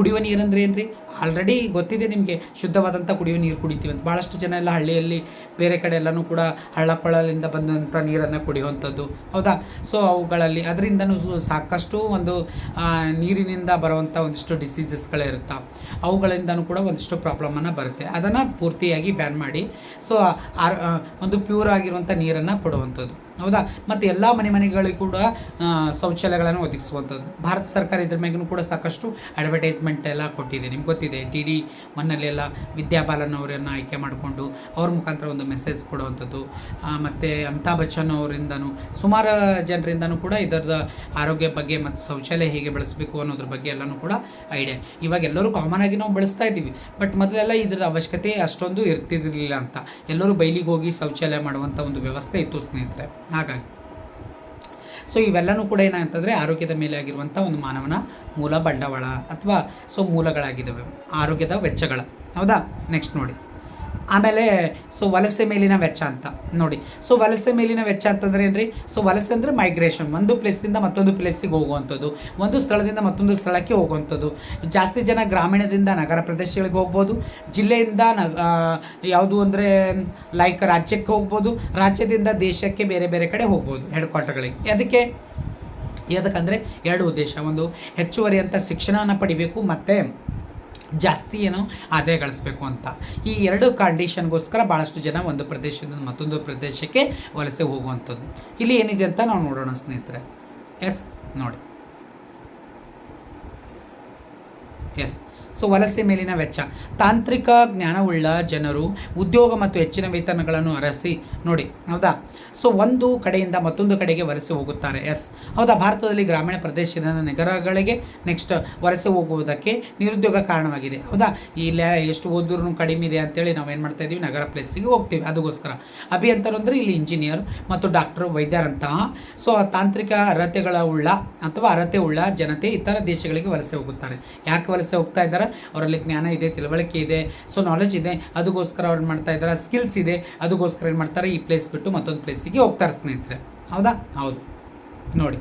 ಕುಡಿಯುವ ನೀರಂದ್ರೆ ಏನು ರೀ ಆಲ್ರೆಡಿ ಗೊತ್ತಿದೆ ನಿಮಗೆ ಶುದ್ಧವಾದಂಥ ಕುಡಿಯುವ ನೀರು ಕುಡಿತೀವಿ ಅಂತ. ಭಾಳಷ್ಟು ಜನ ಎಲ್ಲ ಹಳ್ಳಿಯಲ್ಲಿ ಬೇರೆ ಕಡೆ ಎಲ್ಲನೂ ಕೂಡ ಹಳ್ಳಪ್ಪಳಲಿಂದ ಬಂದಂಥ ನೀರನ್ನು ಕುಡಿಯುವಂಥದ್ದು. ಹೌದಾ? ಸೊ ಅವುಗಳಲ್ಲಿ ಅದರಿಂದನೂ ಸಾಕಷ್ಟು ಒಂದು ನೀರಿನಿಂದ ಬರುವಂಥ ಒಂದಿಷ್ಟು ಡಿಸೀಸಸ್ಗಳಿರುತ್ತೆ ಅವುಗಳಿಂದನೂ ಕೂಡ ಒಂದಿಷ್ಟು ಪ್ರಾಬ್ಲಮನ್ನು ಬರುತ್ತೆ. ಅದನ್ನು ಪೂರ್ತಿಯಾಗಿ ಬ್ಯಾನ್ ಮಾಡಿ ಸೊ ಒಂದು ಪ್ಯೂರ್ ಆಗಿರುವಂಥ ನೀರನ್ನು ಕೊಡುವಂಥದ್ದು. ಹೌದಾ? ಮತ್ತು ಎಲ್ಲ ಮನೆ ಮನೆಗಳಿಗೆ ಕೂಡ ಶೌಚಾಲಯಗಳನ್ನು ಒದಗಿಸುವಂಥದ್ದು. ಭಾರತ ಸರ್ಕಾರ ಇದ್ರ ಮ್ಯಾಗೂ ಕೂಡ ಸಾಕಷ್ಟು ಅಡ್ವರ್ಟೈಸ್ಮೆಂಟ್ ಎಲ್ಲ ಕೊಟ್ಟಿದೆ. ನಿಮ್ಗೆ ಗೊತ್ತಿದೆ ಟಿ ಡಿ ಒನ್ನಲ್ಲೆಲ್ಲ ವಿದ್ಯಾಬಾಲನ್ ಅವರನ್ನು ಆಯ್ಕೆ ಮಾಡಿಕೊಂಡು ಅವ್ರ ಮುಖಾಂತರ ಒಂದು ಮೆಸೇಜ್ ಕೊಡುವಂಥದ್ದು. ಮತ್ತು ಅಮಿತಾಬ್ ಬಚ್ಚನ್ ಅವರಿಂದನೂ, ಸುಮಾರು ಜನರಿಂದನೂ ಕೂಡ ಇದರದ ಆರೋಗ್ಯ ಬಗ್ಗೆ ಮತ್ತು ಶೌಚಾಲಯ ಹೇಗೆ ಬಳಸಬೇಕು ಅನ್ನೋದ್ರ ಬಗ್ಗೆ ಎಲ್ಲನೂ ಕೂಡ ಐಡಿಯಾ ಇವಾಗ ಎಲ್ಲರೂ ಕಾಮನ್ ಆಗಿ ನಾವು ಬಳಸ್ತಾ ಇದ್ದೀವಿ. ಬಟ್ ಮೊದಲೆಲ್ಲ ಇದರ ಅವಶ್ಯಕತೆ ಅಷ್ಟೊಂದು ಇರ್ತಿರಲಿಲ್ಲ ಅಂತ. ಎಲ್ಲರೂ ಬೈಲಿಗೆ ಹೋಗಿ ಶೌಚಾಲಯ ಮಾಡುವಂಥ ಒಂದು ವ್ಯವಸ್ಥೆ ಇತ್ತು ಸ್ನೇಹಿತರೆ. ಹಾಗಾಗಿ. ಸೊ ಇವೆಲ್ಲನೂ ಕೂಡ ಏನಂತಂದರೆ ಆರೋಗ್ಯದ ಮೇಲೆ ಆಗಿರುವಂಥ ಒಂದು ಮಾನವನ ಮೂಲ ಬಂಡವಾಳ ಅಥವಾ ಸೊ ಮೂಲಗಳಾಗಿದ್ದಾವೆ ಆರೋಗ್ಯದ ವೆಚ್ಚಗಳ. ಹೌದಾ? ನೆಕ್ಸ್ಟ್ ನೋಡಿ. ಆಮೇಲೆ ಸೊ ವಲಸೆ ಮೇಲಿನ ವೆಚ್ಚ ಅಂತ, ನೋಡಿ. ಸೊ ವಲಸೆ ಮೇಲಿನ ವೆಚ್ಚ ಅಂತಂದ್ರೆ ಏನ್ರಿ? ಸೊ ವಲಸೆ ಅಂದರೆ ಮೈಗ್ರೇಷನ್ ಒಂದು ಪ್ಲೇಸಿಂದ ಮತ್ತೊಂದು ಪ್ಲೇಸಿಗೆ ಹೋಗುವಂಥದ್ದು, ಒಂದು ಸ್ಥಳದಿಂದ ಮತ್ತೊಂದು ಸ್ಥಳಕ್ಕೆ ಹೋಗುವಂಥದ್ದು. ಜಾಸ್ತಿ ಜನ ಗ್ರಾಮೀಣದಿಂದ ನಗರ ಪ್ರದೇಶಗಳಿಗೆ ಹೋಗ್ಬೋದು, ಜಿಲ್ಲೆಯಿಂದ ನ ಯಾವುದು ಅಂದರೆ ಲೈಕ್ ರಾಜ್ಯಕ್ಕೆ ಹೋಗ್ಬೋದು, ರಾಜ್ಯದಿಂದ ದೇಶಕ್ಕೆ ಬೇರೆ ಬೇರೆ ಕಡೆ ಹೋಗ್ಬೋದು ಹೆಡ್ ಕ್ವಾರ್ಟರ್ಗಳಿಗೆ ಅದಕ್ಕೆ ಯಾಕಂದರೆ ಎರಡು ಉದ್ದೇಶ. ಒಂದು, ಹೆಚ್ಚುವರಿ ಅಂತ ಶಿಕ್ಷಣವನ್ನು ಪಡಿಬೇಕು, ಮತ್ತು ಜಾಸ್ತಿ ಏನೋ ಆದಾಯ ಗಳಿಸ್ಬೇಕು ಅಂತ. ಈ ಎರಡು ಕಂಡೀಷನ್ಗೋಸ್ಕರ ಭಾಳಷ್ಟು ಜನ ಒಂದು ಪ್ರದೇಶದಿಂದ ಮತ್ತೊಂದು ಪ್ರದೇಶಕ್ಕೆ ವಲಸೆ ಹೋಗುವಂಥದ್ದು. ಇಲ್ಲಿ ಏನಿದೆ ಅಂತ ನಾವು ನೋಡೋಣ ಸ್ನೇಹಿತರೆ. ಎಸ್, ನೋಡಿ. ಎಸ್. ಸೊ ವಲಸೆ ಮೇಲಿನ ವೆಚ್ಚ. ತಾಂತ್ರಿಕ ಜ್ಞಾನವುಳ್ಳ ಜನರು ಉದ್ಯೋಗ ಮತ್ತು ಹೆಚ್ಚಿನ ವೇತನಗಳನ್ನು ಅರಸಿ ನೋಡಿ, ಹೌದಾ? ಸೊ ಒಂದು ಕಡೆಯಿಂದ ಮತ್ತೊಂದು ಕಡೆಗೆ ವಲಸೆ ಹೋಗುತ್ತಾರೆ, ಎಸ್. ಹೌದಾ? ಭಾರತದಲ್ಲಿ ಗ್ರಾಮೀಣ ಪ್ರದೇಶದ ನಗರಗಳಿಗೆ ನೆಕ್ಸ್ಟ್ ವಲಸೆ ಹೋಗುವುದಕ್ಕೆ ನಿರುದ್ಯೋಗ ಕಾರಣವಾಗಿದೆ, ಹೌದಾ? ಇಲ್ಲ ಎಷ್ಟು ಓದಿದ್ರು ಕಡಿಮೆ ಇದೆ ಅಂತೇಳಿ ನಾವು ಏನು ಮಾಡ್ತಾ ಇದ್ದೀವಿ ನಗರ ಪ್ಲೇಸಿಗೆ ಹೋಗ್ತೀವಿ. ಅದಕ್ಕೋಸ್ಕರ ಅಭಿಯಂತರು ಅಂದರೆ ಇಲ್ಲಿ ಇಂಜಿನಿಯರ್ ಮತ್ತು ಡಾಕ್ಟರ್ ವೈದ್ಯರಂತಹ ಸೊ ತಾಂತ್ರಿಕ ಅರ್ಹತೆಗಳ ಉಳ್ಳ ಅಥವಾ ಅರ್ಹತೆ ಉಳ್ಳ ಜನತೆ ಇತರ ದೇಶಗಳಿಗೆ ವಲಸೆ ಹೋಗುತ್ತಾರೆ. ಯಾಕೆ ವಲಸೆ ಹೋಗ್ತಾ ಇದ್ದಾರೆ? ಅವರಲ್ಲಿ ಜ್ಞಾನ ಇದೆ, ತಿಳುವಳಿಕೆ ಇದೆ ಸೊ ನಾಲೆಜ್ ಇದೆ. ಅದಕ್ಕೋಸ್ಕರ ಅವ್ರು ಮಾಡ್ತಾ ಇದ್ದಾರೆ ಸ್ಕಿಲ್ಸ್ ಇದೆ. ಅದಕ್ಕೋಸ್ಕರ ಏನು ಮಾಡ್ತಾರೆ, ಈ ಪ್ಲೇಸ್ ಬಿಟ್ಟು ಮತ್ತೊಂದು ಪ್ಲೇಸಿಗೆ ಹೋಗ್ತಾರೆ ಸ್ನೇಹಿತರೆ. ಹೌದಾ? ಹೌದು. ನೋಡಿ.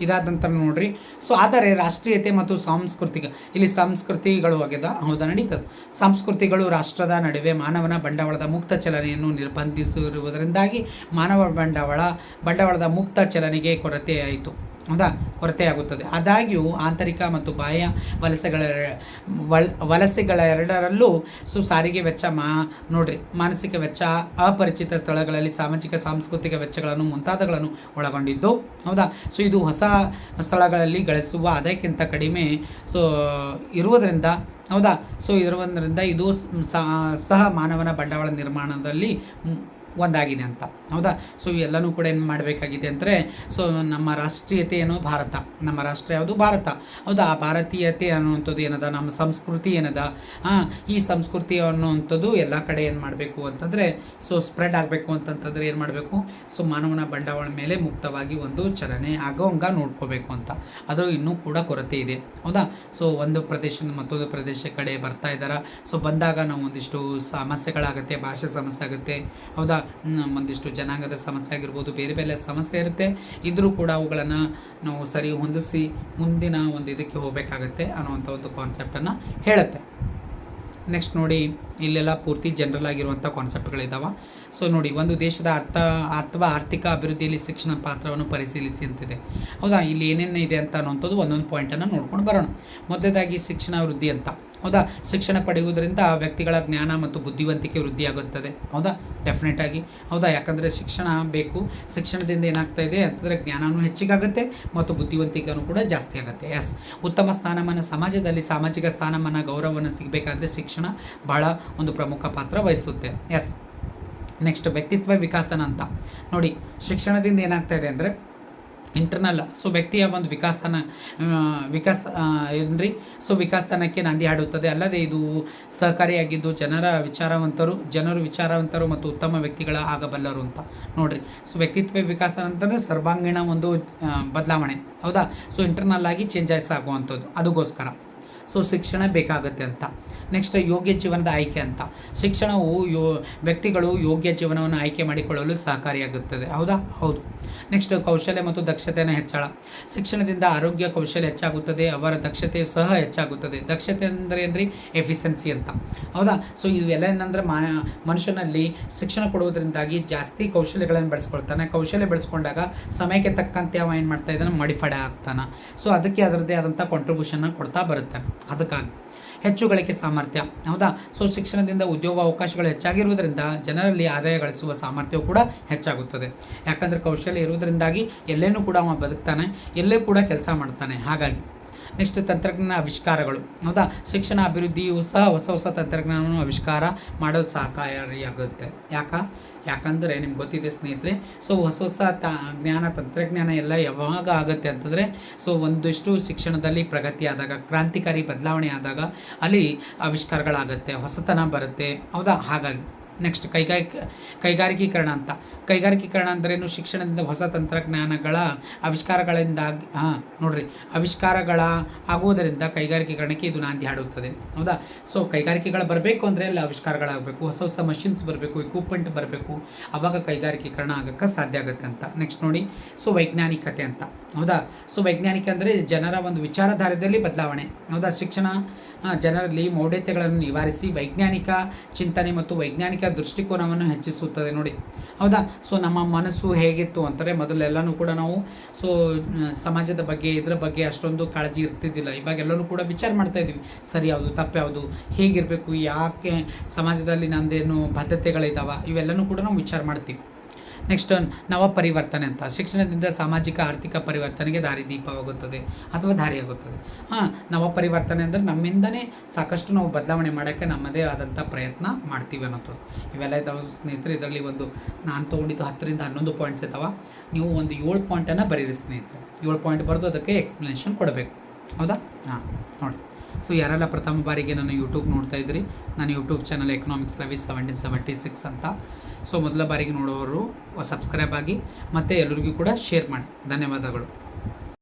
ಇದಾದ ನಂತರ ನೋಡ್ರಿ. ಸೊ ಆದರೆ ರಾಷ್ಟ್ರೀಯತೆ ಮತ್ತು ಸಾಂಸ್ಕೃತಿಕ, ಇಲ್ಲಿ ಸಂಸ್ಕೃತಿಗಳು ಆಗ್ಯದ ಹೌದಾ? ನಡೀತದೆ. ಸಂಸ್ಕೃತಿಗಳು ರಾಷ್ಟ್ರದ ನಡುವೆ ಮಾನವನ ಬಂಡವಾಳದ ಮುಕ್ತ ಚಲನೆಯನ್ನು ನಿರ್ಬಂಧಿಸಿರುವುದರಿಂದಾಗಿ ಮಾನವ ಬಂಡವಾಳ, ಬಂಡವಾಳದ ಮುಕ್ತ ಚಲನೆಗೆ ಕೊರತೆಯಾಯಿತು. ಹೌದಾ ಕೊರತೆಯಾಗುತ್ತದೆ. ಆದಾಗ್ಯೂ ಆಂತರಿಕ ಮತ್ತು ಬಾಹ್ಯ ವಲಸೆಗಳ ವಲ್ ವಲಸೆಗಳೆರಡರಲ್ಲೂ ಸೊ ಸಾರಿಗೆ ವೆಚ್ಚ ಮಾ, ನೋಡ್ರಿ, ಮಾನಸಿಕ ವೆಚ್ಚ, ಅಪರಿಚಿತ ಸ್ಥಳಗಳಲ್ಲಿ ಸಾಮಾಜಿಕ, ಸಾಂಸ್ಕೃತಿಕ ವೆಚ್ಚಗಳನ್ನು ಮುಂತಾದಗಳನ್ನು ಒಳಗೊಂಡಿದ್ದು. ಹೌದಾ? ಸೊ, ಇದು ಹೊಸ ಸ್ಥಳಗಳಲ್ಲಿ ಗಳಿಸುವ, ಅದಕ್ಕಿಂತ ಕಡಿಮೆ ಸೊ, ಇರುವುದರಿಂದ, ಹೌದಾ? ಸೊ, ಇರುವುದರಿಂದ ಇದು ಸಹ ಮಾನವನ ಬಂಡವಾಳ ನಿರ್ಮಾಣದಲ್ಲಿ ಒಂದಾಗಿದೆ ಅಂತ. ಹೌದಾ? ಸೊ ಇವೆಲ್ಲನೂ ಕೂಡ ಏನು ಮಾಡಬೇಕಾಗಿದೆ ಅಂದರೆ ಸೊ ನಮ್ಮ ರಾಷ್ಟ್ರೀಯತೆ ಏನು? ಭಾರತ. ನಮ್ಮ ರಾಷ್ಟ್ರ ಯಾವುದು? ಭಾರತ. ಹೌದಾ? ಆ ಭಾರತೀಯತೆ ಅನ್ನುವಂಥದ್ದು ಏನದ? ನಮ್ಮ ಸಂಸ್ಕೃತಿ ಏನದ? ಹಾಂ ಈ ಸಂಸ್ಕೃತಿ ಅನ್ನುವಂಥದ್ದು ಎಲ್ಲ ಕಡೆ ಏನು ಮಾಡಬೇಕು ಅಂತಂದರೆ ಸೊ ಸ್ಪ್ರೆಡ್ ಆಗಬೇಕು ಅಂತಂತಂದರೆ ಏನು ಮಾಡಬೇಕು? ಸೊ ಮಾನವನ ಬಂಡವಾಳ ಮೇಲೆ ಮುಕ್ತವಾಗಿ ಒಂದು ಚಲನೆ ಆಗೋ ಹಂಗ ನೋಡ್ಕೋಬೇಕು ಅಂತ. ಅದು ಇನ್ನೂ ಕೂಡ ಕೊರತೆ ಇದೆ. ಹೌದಾ? ಸೊ ಒಂದು ಪ್ರದೇಶದಿಂದ ಮತ್ತೊಂದು ಪ್ರದೇಶ ಕಡೆ ಬರ್ತಾ ಇದ್ದಾರೆ? ಸೊ ಬಂದಾಗ ನಾವು ಒಂದಿಷ್ಟು ಸಮಸ್ಯೆಗಳಾಗುತ್ತೆ, ಭಾಷೆ ಸಮಸ್ಯೆ ಆಗುತ್ತೆ. ಹೌದಾ? ಒಂದಿಷ್ಟು ಜನಾಂಗದ ಸಮಸ್ಯೆ ಆಗಿರ್ಬೋದು, ಬೇರೆ ಬೇರೆ ಸಮಸ್ಯೆ ಇರುತ್ತೆ. ಇದ್ರೂ ಕೂಡ ಅವುಗಳನ್ನು ನಾವು ಸರಿ ಹೊಂದಿಸಿ ಮುಂದಿನ ಒಂದು ಇದಕ್ಕೆ ಹೋಗಬೇಕಾಗತ್ತೆ ಅನ್ನುವಂಥ ಒಂದು ಕಾನ್ಸೆಪ್ಟನ್ನು ಹೇಳುತ್ತೆ. ನೆಕ್ಸ್ಟ್ ನೋಡಿ, ಇಲ್ಲೆಲ್ಲ ಪೂರ್ತಿ ಜನರಲ್ ಆಗಿರುವಂಥ ಕಾನ್ಸೆಪ್ಟ್ಗಳಿದ್ದಾವೆ ಸೊ ನೋಡಿ, ಒಂದು ದೇಶದ ಅರ್ಥ, ಅಥವಾ ಆರ್ಥಿಕ ಅಭಿವೃದ್ಧಿಯಲ್ಲಿ ಶಿಕ್ಷಣ ಪಾತ್ರವನ್ನು ಪರಿಶೀಲಿಸಿ ಅಂತಿದೆ. ಹೌದಾ? ಇಲ್ಲಿ ಏನೇನು ಇದೆ ಅಂತ ಅನ್ನೋಂಥದ್ದು ಒಂದೊಂದು ಪಾಯಿಂಟನ್ನು ನೋಡ್ಕೊಂಡು ಬರೋಣ. ಮೊದಲದಾಗಿ ಶಿಕ್ಷಣ ವೃದ್ಧಿ ಅಂತ. ಹೌದಾ? ಶಿಕ್ಷಣ ಪಡೆಯುವುದರಿಂದ ವ್ಯಕ್ತಿಗಳ ಜ್ಞಾನ ಮತ್ತು ಬುದ್ಧಿವಂತಿಕೆ ವೃದ್ಧಿಯಾಗುತ್ತದೆ. ಹೌದಾ? ಡೆಫಿನೆಟ್ ಆಗಿ. ಹೌದಾ? ಯಾಕಂದರೆ ಶಿಕ್ಷಣ ಬೇಕು. ಶಿಕ್ಷಣದಿಂದ ಏನಾಗ್ತಾ ಇದೆ ಅಂತಂದರೆ ಜ್ಞಾನವೂ ಹೆಚ್ಚಿಗಾಗುತ್ತೆ ಮತ್ತು ಬುದ್ಧಿವಂತಿಕೆಯೂ ಕೂಡ ಜಾಸ್ತಿ ಆಗುತ್ತೆ. ಎಸ್ ಉತ್ತಮ ಸ್ಥಾನಮಾನ ಸಮಾಜದಲ್ಲಿ ಸಾಮಾಜಿಕ ಸ್ಥಾನಮಾನ ಗೌರವವನ್ನು ಸಿಗಬೇಕಾದ್ರೆ ಶಿಕ್ಷಣ ಬಹಳ ಒಂದು ಪ್ರಮುಖ ಪಾತ್ರ ವಹಿಸುತ್ತೆ. ಎಸ್ ನೆಕ್ಸ್ಟ್ ವ್ಯಕ್ತಿತ್ವ ವಿಕಾಸನ ಅಂತ ನೋಡಿ, ಶಿಕ್ಷಣದಿಂದ ಏನಾಗ್ತಾ ಇದೆ ಅಂದರೆ ಇಂಟರ್ನಲ್ ಸೊ ವ್ಯಕ್ತಿಯ ಒಂದು ವಿಕಾಸನ ವಿಕಾಸ ಏನ್ರಿ? ಸೊ ವಿಕಾಸನಕ್ಕೆ ನಾಂದಿ ಹಾಡುತ್ತದೆ. ಅಲ್ಲದೆ ಇದು ಸಹಕಾರಿಯಾಗಿದ್ದು ಜನರ ವಿಚಾರವಂತರು, ಜನರು ವಿಚಾರವಂತರು ಮತ್ತು ಉತ್ತಮ ವ್ಯಕ್ತಿಗಳ ಆಗಬಲ್ಲರು ಅಂತ. ನೋಡ್ರಿ. ಸೊ ವ್ಯಕ್ತಿತ್ವ ವಿಕಾಸ ಅಂತಂದರೆ ಸರ್ವಾಂಗೀಣ ಒಂದು ಬದಲಾವಣೆ. ಹೌದಾ? ಸೊ ಇಂಟರ್ನಲ್ ಆಗಿ ಚೇಂಜಸ್ ಆಗುವಂಥದ್ದು ಅದಕ್ಕೋಸ್ಕರ ಸೊ ಶಿಕ್ಷಣ ಬೇಕಾಗುತ್ತೆ ಅಂತ. ನೆಕ್ಸ್ಟ್ ಯೋಗ್ಯ ಜೀವನದ ಆಯ್ಕೆ ಅಂತ. ಶಿಕ್ಷಣವು ಯೋ, ವ್ಯಕ್ತಿಗಳು ಯೋಗ್ಯ ಜೀವನವನ್ನು ಆಯ್ಕೆ ಮಾಡಿಕೊಳ್ಳಲು ಸಹಕಾರಿಯಾಗುತ್ತದೆ. ಹೌದಾ? ಹೌದು. ನೆಕ್ಸ್ಟ್ ಕೌಶಲ್ಯ ಮತ್ತು ದಕ್ಷತೆಯನ್ನು ಹೆಚ್ಚಳ. ಶಿಕ್ಷಣದಿಂದ ಆರೋಗ್ಯ ಕೌಶಲ್ಯ ಹೆಚ್ಚಾಗುತ್ತದೆ, ಅವರ ದಕ್ಷತೆ ಸಹ ಹೆಚ್ಚಾಗುತ್ತದೆ. ದಕ್ಷತೆ ಅಂದರೆ ಏನ್ರಿ? ಎಫಿಷಿಯನ್ಸಿ ಅಂತ. ಹೌದಾ? ಸೊ ಇವೆಲ್ಲ ಏನಂದ್ರೆ ಮಾ, ಮನುಷ್ಯನಲ್ಲಿ ಶಿಕ್ಷಣ ಕೊಡುವುದರಿಂದಾಗಿ ಜಾಸ್ತಿ ಕೌಶಲ್ಯಗಳನ್ನು ಬೆಳೆಸ್ಕೊಳ್ತಾನೆ. ಕೌಶಲ್ಯ ಬೆಳೆಸ್ಕೊಂಡಾಗ ಸಮಯಕ್ಕೆ ತಕ್ಕಂತೆ ಅವ ಏನು ಮಾಡ್ತಾ ಇದ್ದಾನೆ? ಮಾಡಿಫೈಡ್ ಆಗ್ತಾನೆ. ಸೊ ಅದಕ್ಕೆ ಅದರದ್ದೇ ಆದಂಥ ಕಾಂಟ್ರಿಬ್ಯೂಷನ್ನ ಕೊಡ್ತಾ ಬರುತ್ತೆ ಅದಕ್ಕಾಗಿ ಹೆಚ್ಚು ಗಳಿಕೆ ಸಾಮರ್ಥ್ಯ. ಹೌದಾ? ಸೊ ಶಿಕ್ಷಣದಿಂದ ಉದ್ಯೋಗ ಅವಕಾಶಗಳು ಹೆಚ್ಚಾಗಿರುವುದರಿಂದ ಜನರಲ್ಲಿ ಆದಾಯ ಗಳಿಸುವ ಸಾಮರ್ಥ್ಯವು ಕೂಡ ಹೆಚ್ಚಾಗುತ್ತದೆ. ಯಾಕಂದರೆ ಕೌಶಲ್ಯ ಇರುವುದರಿಂದಾಗಿ ಎಲ್ಲೇನೂ ಕೂಡ ಅವ ಬದುಕ್ತಾನೆ, ಎಲ್ಲೇ ಕೂಡ ಕೆಲಸ ಮಾಡ್ತಾನೆ. ಹಾಗಾಗಿ ನೆಕ್ಸ್ಟ್ ತಂತ್ರಜ್ಞಾನ ಆವಿಷ್ಕಾರಗಳು. ಹೌದಾ? ಶಿಕ್ಷಣ ಅಭಿವೃದ್ಧಿಯು ಸಹ ಹೊಸ ಹೊಸ ತಂತ್ರಜ್ಞಾನವನ್ನು ಆವಿಷ್ಕಾರ ಮಾಡೋದು ಸಹಕಾರಿಯಾಗುತ್ತೆ. ಯಾಕ? ಯಾಕಂದರೆ ನಿಮ್ಗೆ ಗೊತ್ತಿದೆ ಸ್ನೇಹಿತರೆ, ಸೊ ಹೊಸ ಹೊಸ ತ, ಜ್ಞಾನ, ತಂತ್ರಜ್ಞಾನ ಎಲ್ಲ ಯಾವಾಗ ಆಗುತ್ತೆ ಅಂತಂದರೆ, ಸೊ ಒಂದಿಷ್ಟು ಶಿಕ್ಷಣದಲ್ಲಿ ಪ್ರಗತಿ ಆದಾಗ, ಕ್ರಾಂತಿಕಾರಿ ಬದಲಾವಣೆ ಆದಾಗ ಅಲ್ಲಿ ಆವಿಷ್ಕಾರಗಳಾಗುತ್ತೆ, ಹೊಸತನ ಬರುತ್ತೆ. ಹೌದಾ? ಹಾಗಾಗಿ. ನೆಕ್ಸ್ಟ್ ಕೈಗಾರಿಕೆ ಕೈಗಾರಿಕೀಕರಣ ಅಂತ. ಕೈಗಾರಿಕೀಕರಣ ಅಂದ್ರೇನು? ಶಿಕ್ಷಣದಿಂದ ಹೊಸ ತಂತ್ರಜ್ಞಾನಗಳ ಆವಿಷ್ಕಾರಗಳಿಂದಾಗಿ ಹಾಂ, ನೋಡ್ರಿ. ಆವಿಷ್ಕಾರಗಳ ಆಗುವುದರಿಂದ ಕೈಗಾರಿಕೀಕರಣಕ್ಕೆ ಇದು ನಾಂದಿ ಹಾಡುತ್ತದೆ. ಹೌದಾ? ಸೊ ಕೈಗಾರಿಕೆಗಳು ಬರಬೇಕು ಅಂದರೆ ಎಲ್ಲ ಆವಿಷ್ಕಾರಗಳಾಗಬೇಕು. ಹೊಸ ಹೊಸ ಮಷಿನ್ಸ್ ಬರಬೇಕು ಇಕ್ವಿಪ್ಮೆಂಟ್ ಬರಬೇಕು. ಆವಾಗ ಕೈಗಾರಿಕೀಕರಣ ಆಗೋಕ್ಕೆ ಸಾಧ್ಯ ಆಗುತ್ತೆ ಅಂತ. ನೆಕ್ಸ್ಟ್ ನೋಡಿ. ಸೊ ವೈಜ್ಞಾನಿಕತೆ ಅಂತ. ಹೌದಾ? ಸೊ ವೈಜ್ಞಾನಿಕ ಅಂದರೆ ಜನರ ಒಂದು ವಿಚಾರಧಾರೆಯಲ್ಲಿ ಬದಲಾವಣೆ. ಹೌದಾ? ಶಿಕ್ಷಣ ಜನರಲ್ಲಿ ಮೌಢ್ಯತೆಗಳನ್ನು ನಿವಾರಿಸಿ ವೈಜ್ಞಾನಿಕ ಚಿಂತನೆ ಮತ್ತು ವೈಜ್ಞಾನಿಕ ದೃಷ್ಟಿಕೋನವನ್ನು ಹೆಚ್ಚಿಸುತ್ತದೆ ನೋಡಿ. ಹೌದಾ? ಸೊ ನಮ್ಮ ಮನಸ್ಸು ಹೇಗಿತ್ತು ಅಂತಾರೆ ಮೊದಲೆಲ್ಲನೂ ಕೂಡ ನಾವು ಸೊ ಸಮಾಜದ ಬಗ್ಗೆ, ಇದರ ಬಗ್ಗೆ ಅಷ್ಟೊಂದು ಕಾಳಜಿ ಇರ್ತಿದ್ದಿಲ್ಲ. ಇವಾಗೆಲ್ಲನೂ ಕೂಡ ವಿಚಾರ ಮಾಡ್ತಾ ಇದ್ದೀವಿ. ಸರಿ ಯಾವುದು ತಪ್ಪು ಯಾವುದು ಹೇಗಿರಬೇಕು, ಯಾಕೆ ಸಮಾಜದಲ್ಲಿ ನಂದೇನು ಬದ್ಧತೆಗಳಿದ್ದಾವೆ ಇವೆಲ್ಲನೂ ಕೂಡ ನಾವು ವಿಚಾರ ಮಾಡ್ತೀವಿ. ನೆಕ್ಸ್ಟ್ ನವ ಪರಿವರ್ತನೆ ಅಂತ. ಶಿಕ್ಷಣದಿಂದ ಸಾಮಾಜಿಕ, ಆರ್ಥಿಕ ಪರಿವರ್ತನೆಗೆ ದಾರಿದೀಪವಾಗುತ್ತದೆ ಅಥವಾ ದಾರಿಯಾಗುತ್ತದೆ ಹಾಂ ನವ ಪರಿವರ್ತನೆ ಅಂದರೆ ನಮ್ಮಿಂದನೇ ಸಾಕಷ್ಟು ನಾವು ಬದಲಾವಣೆ ಮಾಡೋಕ್ಕೆ ನಮ್ಮದೇ ಆದಂಥ ಪ್ರಯತ್ನ ಮಾಡ್ತೀವಿ ಅನ್ನೋದು. ಇವೆಲ್ಲ ಇದ್ದಾವೆ ಸ್ನೇಹಿತರೆ, ಇದರಲ್ಲಿ ಒಂದು ನಾನು ತೊಗೊಂಡಿದ್ದು ಹತ್ತರಿಂದ ಹನ್ನೊಂದು ಪಾಯಿಂಟ್ಸ್ ಇದ್ದಾವೆ ನೀವು ಒಂದು ಏಳು ಪಾಯಿಂಟನ್ನು ಬರೀರಿ ಸ್ನೇಹಿತರೆ. ಏಳು ಪಾಯಿಂಟ್ ಬರೆದು ಅದಕ್ಕೆ ಎಕ್ಸ್ಪ್ಲನೇಷನ್ ಕೊಡಬೇಕು. ಹೌದಾ? ಹಾಂ, ನೋಡಿ. ಸೊ ಯಾರೆಲ್ಲ ಪ್ರಥಮ ಬಾರಿಗೆ ನನ್ನ ಯೂಟ್ಯೂಬ್ ನೋಡ್ತಾ ಇದ್ರಿ, ನನ್ನ YouTube channel economics Ravi seventeen seventy six ಅಂತ. ಸೊ ಮೊದಲ ಬಾರಿಗೆ ನೋಡೋರು ಸಬ್ಸ್ಕ್ರೈಬ್ ಆಗಿ, ಮತ್ತು ಎಲ್ಲರಿಗೂ ಕೂಡ ಶೇರ್ ಮಾಡಿ. ಧನ್ಯವಾದಗಳು.